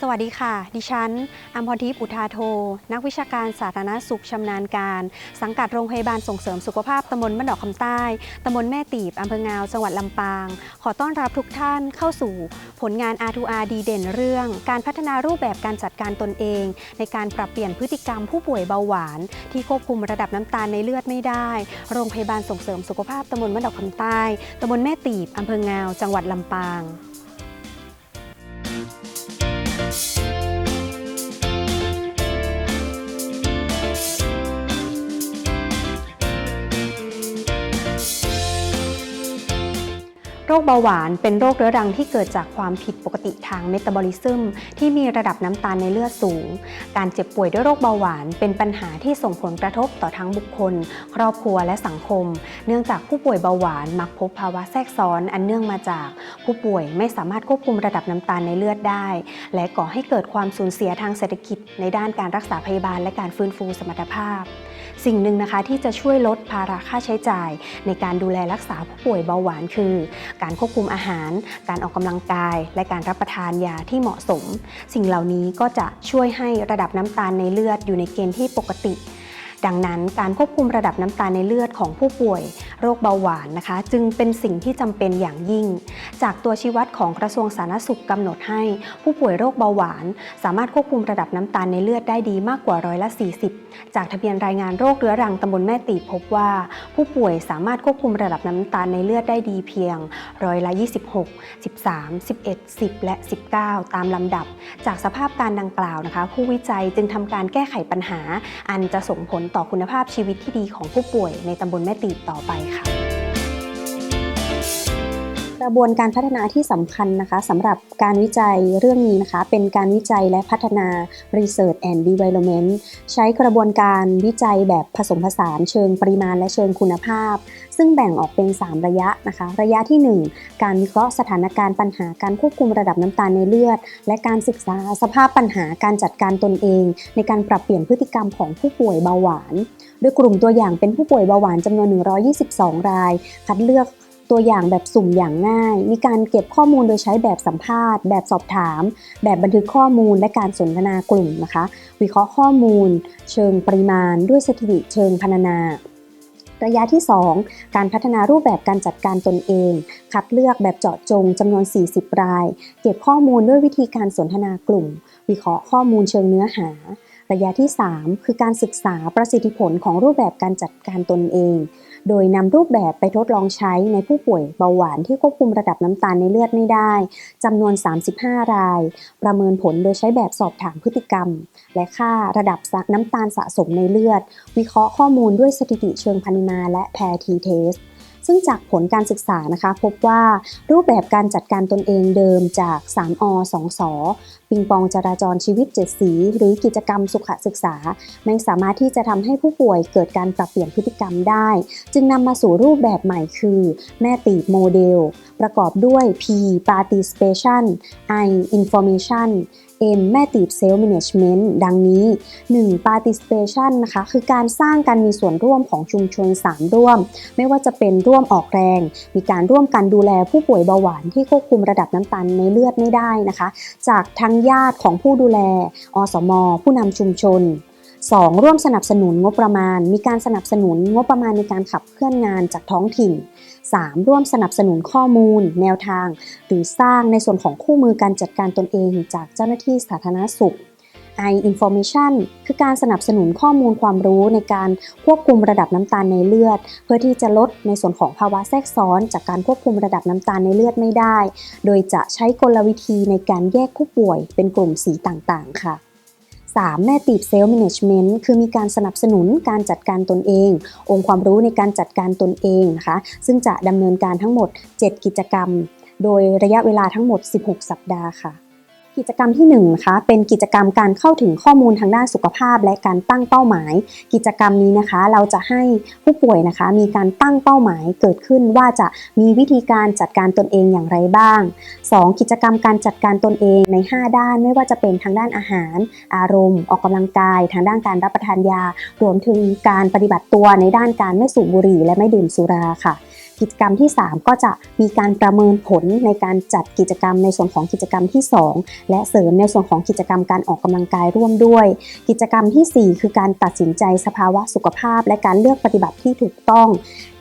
สวัสดีค่ะ ดิฉันอัมพรทิพย์อุทาโท นักวิชาการสาธารณสุขชำนาญการ สังกัดโรงพยาบาลส่งเสริมสุขภาพตำบลบ้านดอกคำใต้ตำบลแม่ตีบอำเภองาว จังหวัดลำปาง ขอต้อนรับทุกท่านเข้าสู่ ผลงาน R2R ดีเด่นเรื่อง การพัฒนารูปแบบการจัดการตนเอง ในการปรับเปลี่ยนพฤติกรรมผู้ป่วยเบาหวาน ที่ควบคุมระดับน้ำตาลในเลือดไม่ได้ โรงพยาบาลส่งเสริมสุขภาพตำบลบ้านดอกคำใต้ตำบลแม่ตีบอำเภองาว จังหวัดลำปาง คเบาหวานเป็นโรคเรื้อรังที่เกิดจากความผิดปกติทางเมตาบอลิซึมที่มีระดับน้ำตาลในเลือดสูง การเจ็บป่วยด้วยโรคเบาหวาน เป็นปัญหาที่ส่งผลกระทบต่อทั้งบุคคล ครอบครัวและสังคม เนื่องจากผู้ป่วยเบาหวานมักพบภาวะแทรกซ้อนอันเนื่องมาจาก ผู้ป่วยไม่สามารถควบคุมระดับน้ำตาลในเลือดได้ และก่อให้เกิดความสูญเสียทางเศรษฐกิจในด้านการรักษาพยาบาลและการฟื้นฟูสมรรถภาพ สิ่งหนึ่งนะคะที่จะช่วยลดภาระค่าใช้จ่าย ในการดูแลรักษาผู้ป่วยเบาหวานคือ การควบคุมอาหาร การออกกำลังกาย และการรับประทานยาที่เหมาะสม สิ่งเหล่านี้ก็จะช่วยให้ระดับน้ำตาลในเลือดอยู่ในเกณฑ์ที่ปกติ ดังนั้นการควบคุมระดับน้ำตาลในเลือดของผู้ป่วย โรคเบาหวานนะคะ จึงเป็นสิ่งที่จำเป็นอย่างยิ่ง จากตัวชี้วัดของกระทรวงสาธารณสุขกำหนดให้ ผู้ป่วยโรคเบาหวาน สามารถควบคุมระดับน้ำตาลในเลือดได้ดีมากกว่าร้อยละ 40 จากทะเบียนรายงานโรคเรื้อรังตำบลแม่ตีพบว่า ผู้ป่วยสามารถควบคุมระดับน้ำตาลในเลือดได้ดีเพียงร้อยละ 26 13 11 10 และ 19 ตามลำดับ จากสภาพการดังกล่าวนะคะ ผู้วิจัยจึงทำการแก้ไขปัญหา อันจะส่งผลต่อคุณภาพชีวิตที่ดีของผู้ป่วยในตำบลแม่ตีบต่อไปค่ะ กระบวนการพัฒนาที่สำคัญนะคะสำหรับการวิจัยเรื่องนี้นะคะ เป็นการวิจัยและพัฒนา Research and Development ใช้กระบวนการวิจัยแบบผสมผสานเชิงปริมาณและเชิงคุณภาพ ซึ่งแบ่งออกเป็น 3 ระยะนะคะ ระยะที่ 1 การวิเคราะห์สถานการณ์ปัญหาการควบคุมระดับน้ำตาลในเลือด และการศึกษาสภาพปัญหาการจัดการตนเอง ในการปรับเปลี่ยนพฤติกรรมของผู้ป่วยเบาหวาน โดยกลุ่มตัวอย่างเป็นผู้ป่วยเบาหวานจำนวน 122 ราย คัดเลือก ตัวอย่างแบบสุ่มอย่างง่าย มีการเก็บข้อมูลโดยใช้แบบสัมภาษณ์ แบบสอบถาม แบบบันทึกข้อมูลและการสนทนากลุ่มนะคะ วิเคราะห์ข้อมูล เชิงปริมาณ ด้วยสถิติเชิงพรรณนาระยะที่ 2 การพัฒนารูปแบบการจัดการตนเอง คัดเลือกแบบเจาะจงจำนวน 40 ราย เก็บข้อมูลด้วยวิธีการสนทนากลุ่ม วิเคราะห์ข้อมูลเชิงเนื้อหา ระยะที่ 3 คือการศึกษาประสิทธิผลของรูปแบบการจัดการตนเอง โดยนำรูปแบบไปทดลองใช้ในผู้ป่วยเบาหวานที่ควบคุมระดับน้ำตาลในเลือดไม่ได้จำนวน 35 ราย ประเมินผลโดยใช้แบบสอบถามพฤติกรรม และค่าระดับน้ำตาลสะสมในเลือด วิเคราะห์ข้อมูลด้วยสถิติเชิงพรรณนาและแพรทีเทส ซึ่งจากผลการศึกษานะคะ พบว่ารูปแบบการจัดการตนเองเดิมจาก 3อ2สปิงปองจราจรชีวิต 7 สี หรือกิจกรรมสุขศึกษา ไม่สามารถที่จะทำให้ผู้ป่วยเกิดการปรับเปลี่ยนพฤติกรรมได้ จึงนำมาสู่รูปแบบใหม่คือ แม่ตีบโมเดล ประกอบด้วย P participation I information M แม่ตีบ self management ดังนี้ 1. participation นะคะคือการสร้างการมีส่วนร่วมของชุมชน 3 ร่วม ไม่ว่าจะเป็นร่วมออกแรง มีการร่วมกันดูแลผู้ป่วยเบาหวานที่ควบคุมระดับน้ำตาลในเลือดไม่ได้นะคะ จากทั้งญาติของผู้ดูแล อสม ผู้นำชุมชน 2. ร่วมสนับสนุนงบประมาณ มีการสนับสนุนงบประมาณในการขับเคลื่อนงานจากท้องถิ่น 3. ร่วมสนับสนุนข้อมูล แนวทาง หรือสร้างในส่วนของคู่มือการจัดการตนเองจากเจ้าหน้าที่สาธารณสุข I information คือการสนับสนุนข้อมูลความรู้ในการควบคุมระดับน้ำตาลในเลือด เพื่อที่จะลดในส่วนของภาวะแทรกซ้อน จากการควบคุมระดับน้ำตาลในเลือดไม่ได้ โดยจะใช้กลวิธีในการแยกผู้ป่วยเป็นกลุ่มสีต่างๆ ค่ะ 3. แม่ตีบเซลล์แมネจเมนต์คือมีการสนับสนุนการจัดการตนเอง องค์ความรู้ในการจัดการตนเองนะคะซึ่งจะดำเนินการทั้งหมด 7 กิจกรรม โดยระยะเวลาทั้งหมด 16 สัปดาห์ค่ะ กิจกรรมที่1นะคะเป็นกิจกรรมการเข้าถึงข้อมูลทางด้านสุขภาพ และการตั้งเป้าหมาย กิจกรรมนี้นะคะ เราจะให้ผู้ป่วยนะคะ มีการตั้งเป้าหมายเกิดขึ้นว่าจะมีวิธีการจัดการตนเองอย่างไรบ้าง 2. กิจกรรมการจัดการตนเองใน 5 ด้าน ไม่ว่าจะเป็นทางด้านอาหาร อารมณ์ ออกกำลังกาย ทางด้านการรับประทานยา รวมถึงการปฏิบัติตัวในด้านการไม่สูบบุหรี่ และไม่ดื่มสุราค่ะ กิจกรรมที่ 3 ก็จะมีการประเมินผลในการจัดกิจกรรมในส่วนของกิจกรรมที่ 2 และเสริมในส่วนของกิจกรรมการออกกำลังกายร่วมด้วย กิจกรรมทีสี่ 4 คือการตัดสินใจสภาวะสุขภาพ และการเลือกปฏิบัติที่ถูกต้อง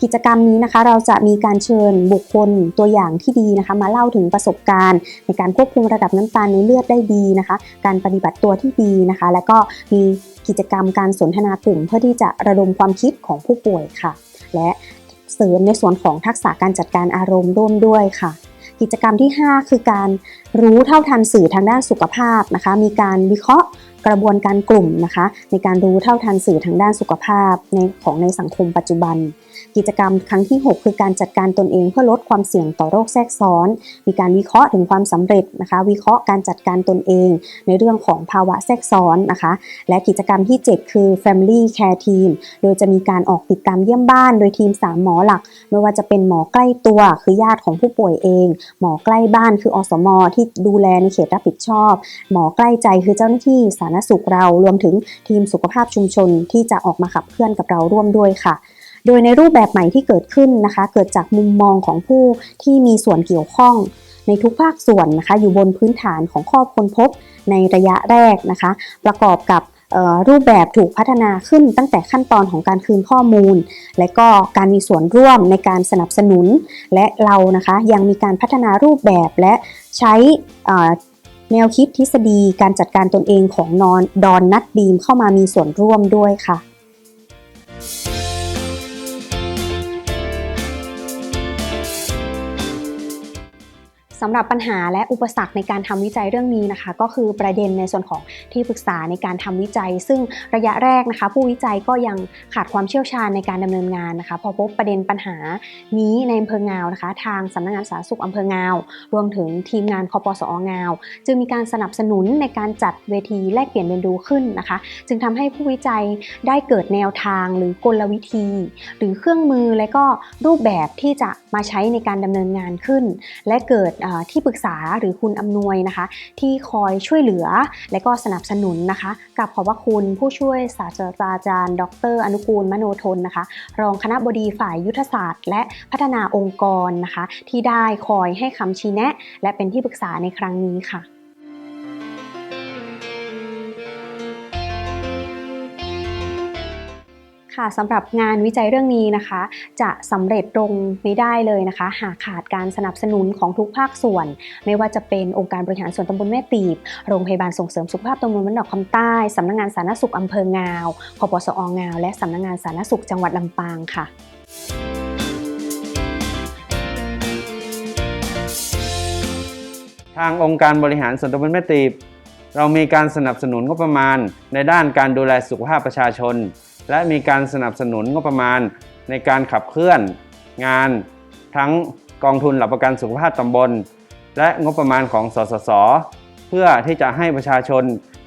กิจกรรมนี้นะคะเราจะมีการเชิญบุคคลตัวอย่างที่ดีนะคะมาเล่าถึงประสบการณ์ ในการควบคุมระดับน้ำตาลในเลือดได้ดีนะคะ การปฏิบัติตัวที่ดีนะคะ และก็มีกิจกรรมการสนทนากลุ่ม เพื่อที่จะระดมความคิดของผู้ป่วยค่ะ และ เสริมในส่วนของทักษะการจัดการอารมณ์ร่วมด้วยค่ะ กิจกรรมที่ 5 คือการรู้เท่าทันสื่อทางด้านสุขภาพนะคะ มีการวิเคราะห์กระบวนการกลุ่มนะคะ ในการรู้เท่าทันสื่อทางด้านสุขภาพในของในสังคมปัจจุบัน กิจกรรมครั้งที่ 6 คือการจัดการตนเองเพื่อลดความเสี่ยงต่อโรคแทรกซ้อน มีการวิเคราะห์ถึงความสำเร็จนะคะ วิเคราะห์การจัดการตนเอง ในเรื่องของภาวะแทรกซ้อนนะคะ และกิจกรรมที่ 7 คือ Family Care Team โดยจะมีการออกติดตามเยี่ยมบ้าน โดยทีม 3 หมอหลัก ไม่ว่าจะเป็นหมอใกล้ตัวคือญาติของผู้ป่วยเอง หมอใกล้บ้านคืออสมที่ดูแลในเขตรับผิดชอบ หมอใกล้ใจคือเจ้าหน้าที่สาธารณสุขเรารวมถึงทีมสุขภาพชุมชนที่จะออกมาขับเคลื่อนกับเราร่วมด้วยค่ะ โดยในรูปแบบใหม่ที่เกิดขึ้นนะคะ เกิดจากมุมมองของผู้ที่มีส่วนเกี่ยวข้อง ในทุกภาคส่วนนะคะ อยู่บนพื้นฐานของข้อค้นพบในระยะแรกนะคะ ประกอบกับรูปแบบถูกพัฒนาขึ้นตั้งแต่ขั้นตอนของการคืนข้อมูล และก็การมีส่วนร่วมในการสนับสนุน และเรานะคะยังมีการพัฒนารูปแบบและใช้แนวคิดทฤษฎีการจัดการตนเองของนอนดอนนัดบีมเข้ามามีส่วนร่วมด้วยค่ะำหรับปัญหาและอุปสรรคในการทำวิจัยเรื่องนี้นะคะ ก็คือประเด็นในส่วนของที่ปรึกษาในการทำวิจัย ซึ่งระยะแรกนะคะ ผู้วิจัยก็ยังขาดความเชี่ยวชาญในการดำเนินงานนะคะ พอพบประเด็นปัญหานี้ในอำเภองาวนะคะ ทางสำนักงานสาธารณสุขอำเภองาว รวมถึงทีมงานคปสองาว จึงมีการสนับสนุนในการจัดเวทีแลกเปลี่ยนเรียนรู้ขึ้นนะคะ จึงทำให้ผู้วิจัยได้เกิดแนวทางหรือกลวิธี หรือเครื่องมือและก็รูปแบบที่จะมาใช้ในการดำเนินงานขึ้น และเกิดที่ปรึกษาหรือคุณอำนวยนะคะ ที่คอยช่วยเหลือและก็สนับสนุนนะคะกับขอบพระคุณผู้ช่วยศาสตราจารย์ ดร อนุกูลมโนทนนะคะ รองคณะบดีฝ่ายยุทธศาสตร์ และพัฒนาองค์กรนะคะ ที่ได้คอยให้คำชี้แนะ และเป็นที่ปรึกษาในครั้งนี้ค่ะ ค่ะสำหรับงานวิจัยเรื่องนี้นะคะ จะสำเร็จลงไม่ได้เลยนะคะ หากขาดการสนับสนุนของทุกภาคส่วน ไม่ว่าจะเป็นองค์การบริหารส่วนตำบลแม่ตีบ โรงพยาบาลส่งเสริมสุขภาพตำบลมันดอกคำใต้สำนักงานสาธารณสุขอำเภองาวคปสองาว และสำนักงานสาธารณสุขจังหวัดลำปางค่ะทางองค์การบริหารส่วนตำบลแม่ตีบ เรามีการสนับสนุนงบประมาณในด้านการดูแลสุขภาพประชาชน และมีการสนับสนุนงบประมาณในการขับเคลื่อนงานทั้งกองทุนหลักประกันสุขภาพตำบล และงบประมาณของสสส เพื่อที่จะให้ประชาชน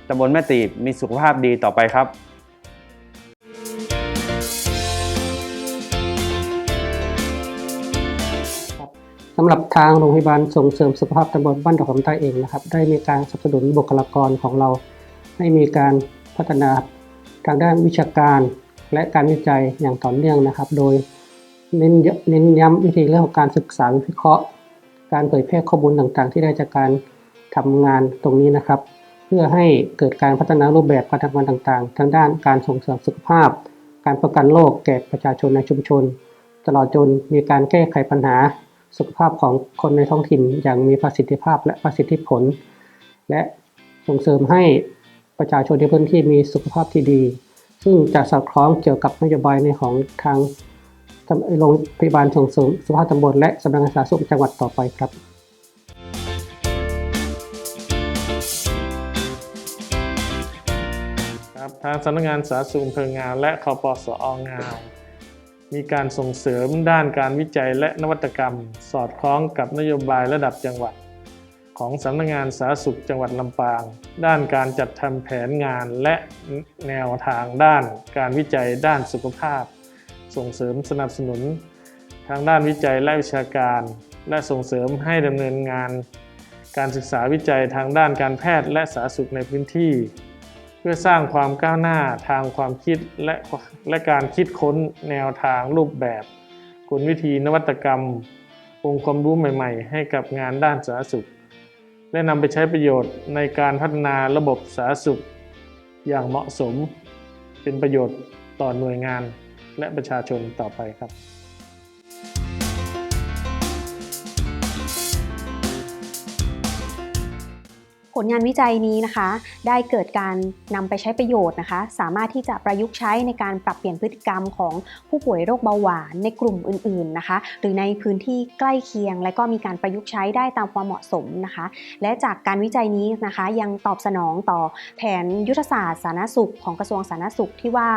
ตำบลแม่ตีบมีสุขภาพดีต่อไปครับสำหรับทางโรงพยาบาลส่งเสริมสุขภาพตำบลบ้านดอกคำใต้เองนะครับ ได้มีการสนับสนุนบุคลากรของเรา ให้มีการพัฒนา ทางด้านวิชาการและการวิจัยอย่างต่อเนื่องนะครับ โดยเน้นยเน้นย้ำวิธีเรื่องของการศึกษาวิเคราะห์ การเผยแพร่ข้อมูลต่างๆ ที่ได้จากการทำงานตรงนี้นะครับ เพื่อให้เกิดการพัฒนารูปแบบการทำงานต่างๆ ทางด้านการส่งเสริมสุขภาพ การป้องกันโรคแก่ประชาชนในชุมชน ตลอดจนมีการแก้ไขปัญหาสุขภาพของคนในท้องถิ่นอย่างมีประสิทธิภาพและประสิทธิผล และส่งเสริมให้ ประชาชนในพื้นที่มีสุขภาพที่ดี ซึ่งจะสอดคล้องเกี่ยวกับนโยบายในของทางโรงพยาบาลส่งเสริมสุขภาพตำบลและสำนักงานสาธารณสุขจังหวัดต่อไปครับครับทางสำนักงานสาธารณสุขอำเภองาวและคอปสองาว มีการส่งเสริมด้านการวิจัยและนวัตกรรม สอดคล้องกับนโยบายระดับจังหวัด ของสำนักงานสาธารณสุขจังหวัดลำปาง ด้านการจัดทำแผนงานและแนวทางด้านการวิจัยด้านสุขภาพ ส่งเสริมสนับสนุน ทางด้านวิจัยและวิชาการ และส่งเสริมให้ดำเนินงาน การศึกษาวิจัยทางด้านการแพทย์และสาธารณสุขในพื้นที่ เพื่อสร้างความก้าวหน้าทางความคิดและและการคิดค้นแนวทางรูปแบบกลวิธีนวัตกรรมองค์ความรู้ใหม่ ๆ ให้กับงานด้านสาธารณสุข และนำไปใช้ประโยชน์ในการพัฒนาระบบสาธารณสุข อย่างเหมาะสม เป็นประโยชน์ต่อหน่วยงานและประชาชนต่อไปครับ ลงานวิจัยนี้นะคะ ได้เกิดการนำไปใช้ประโยชน์นะคะ สามารถที่จะประยุกต์ใช้ในการปรับเปลี่ยนพฤติกรรมของผู้ป่วยโรคเบาหวานในกลุ่มอื่นๆนะคะ หรือในพื้นที่ใกล้เคียง และก็มีการประยุกต์ใช้ได้ตามความเหมาะสมนะคะ และจากการวิจัยนี้นะคะ ยังตอบสนองต่อแผนยุทธศาสตร์สาธารณสุขของกระทรวงสาธารณสุขที่ว่า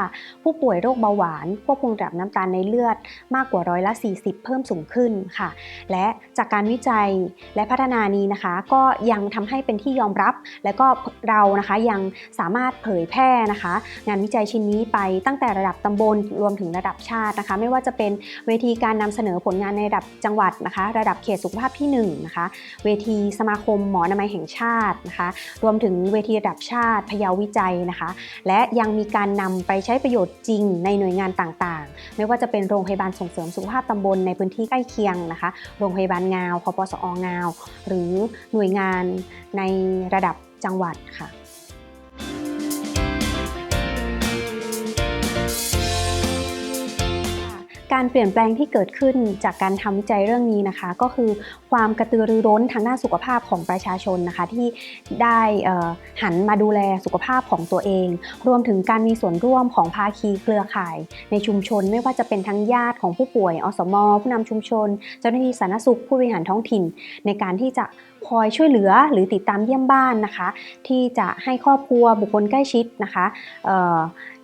ผู้ป่วยโรคเบาหวานควบคุมระดับน้ำตาลในเลือดมากกว่าร้อยละ 40 เพิ่มสูงขึ้นค่ะ และจากการวิจัยและพัฒนานี้นะคะ ก็ยังทำให้เป็นที่ยอมรับ และก็เรานะคะยังสามารถเผยแพร่นะคะ งานวิจัยชิ้นนี้ไปตั้งแต่ระดับตำบลรวมถึงระดับชาตินะคะ ไม่ว่าจะเป็นเวทีการนำเสนอผลงานในระดับจังหวัดนะคะ ระดับเขตสุขภาพที่1นะคะเวทีสมาคมหมอนามัยแห่งชาตินะคะ รวมถึงเวทีระดับชาติพยาวิจัยนะคะ และยังมีการนำไปใช้ประโยชน์จริงในหน่วยงานต่างๆ ไม่ว่าจะเป็นโรงพยาบาลส่งเสริมสุขภาพตำบลในพื้นที่ใกล้เคียงนะคะ โรงพยาบาลงาวคปสองาว หรือหน่วยงานในระดับจังหวัดค่ะการเปลี่ยนแปลงที่เกิดขึ้นจากการทำวิจัยเรื่องนี้นะคะ ก็คือความกระตือรือร้นทางด้านสุขภาพของประชาชนนะคะ ที่ได้หันมาดูแลสุขภาพของตัวเอง รวมถึงการมีส่วนร่วมของภาคีเครือข่าย ในชุมชนไม่ว่าจะเป็นทั้งญาติของผู้ป่วยอสม ผู้นำชุมชน เจ้าหน้าที่สาธารณสุขผู้บริหารท้องถิ่น ในการที่จะ คอยช่วยเหลือหรือติดตามเยี่ยมบ้านนะคะ ที่จะให้ครอบครัวบุคคลใกล้ชิดนะคะ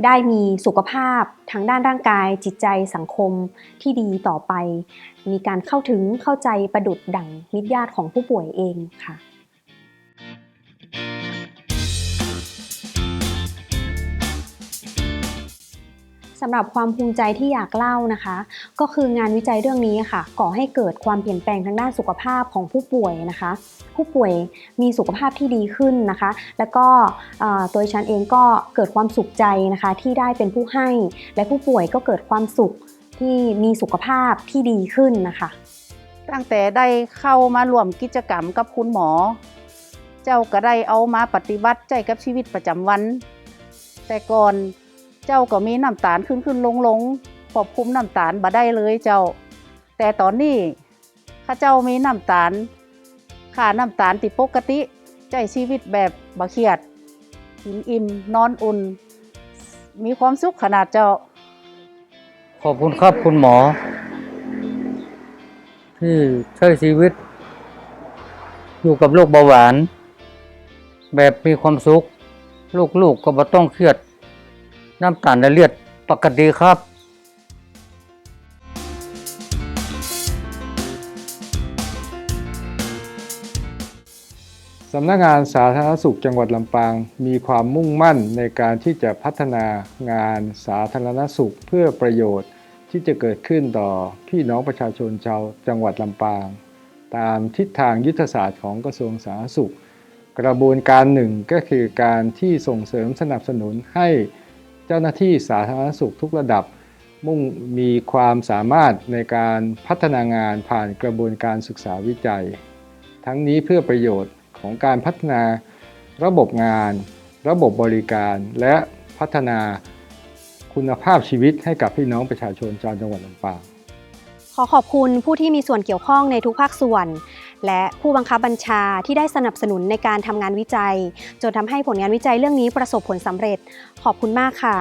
ได้มีสุขภาพทางด้านร่างกาย จิตใจสังคมที่ดีต่อไป มีการเข้าถึงเข้าใจประดุดดั่งมิตรญาติของผู้ป่วยเองค่ะ สำหรับความภูมิใจที่อยากเล่านะคะ ก็คืองานวิจัยเรื่องนี้ค่ะ ก่อให้เกิดความเปลี่ยนแปลงทางด้านสุขภาพของผู้ป่วยนะคะ ผู้ป่วยมีสุขภาพที่ดีขึ้นนะคะ แล้วก็ตัวฉันเองก็เกิดความสุขใจนะคะ ที่ได้เป็นผู้ให้ และผู้ป่วยก็เกิดความสุขที่มีสุขภาพที่ดีขึ้นนะคะ ตั้งแต่ได้เข้ามาร่วมกิจกรรมกับคุณหมอ เจ้าก็ได้เอามาปฏิบัติใจกับชีวิตประจำวัน แต่ก่อน เจ้าก็มีน้ำตาลขึ้นขึ้นลงลงควบคุมน้ำตาลบ่ได้เลยเจ้า แต่ตอนนี้ข้าเจ้ามีน้ำตาลค่าน้ำตาลติดปกติใจชีวิตแบบบ่เครียดกินอิ่มนอนอุ่น มีความสุขขนาดเจ้า ขอบคุณครับคุณหมอ ที่ใช้ชีวิต อยู่กับโรคเบาหวาน แบบมีความสุข ลูกๆก็บ่ต้องเครียด น้ำตาลในเลือดปกติครับ สำนักงานสาธารณสุขจังหวัดลำปาง มีความมุ่งมั่นในการที่จะพัฒนางานสาธารณสุขเพื่อประโยชน์ที่จะเกิดขึ้นต่อพี่น้องประชาชนชาวจังหวัดลำปาง ตามทิศทางยุทธศาสตร์ของกระทรวงสาธารณสุข กระบวนการหนึ่งก็คือการที่ส่งเสริมสนับสนุนให้ เจ้าหน้าที่สาธารณสุขทุกระดับ มุ่งมีความสามารถในการพัฒนางานผ่านกระบวนการศึกษาวิจัย ทั้งนี้เพื่อประโยชน์ของการพัฒนาระบบงาน ระบบบริการ และพัฒนาคุณภาพชีวิตให้กับพี่น้องประชาชนชาวจังหวัดลำปางขอขอบคุณผู้ที่มีส่วนเกี่ยวข้องในทุกภาคส่วน และผู้บังคับบัญชาที่ได้สนับสนุนในการทำงานวิจัย จนทำให้ผลงานวิจัยเรื่องนี้ประสบผลสำเร็จ ขอบคุณมากค่ะ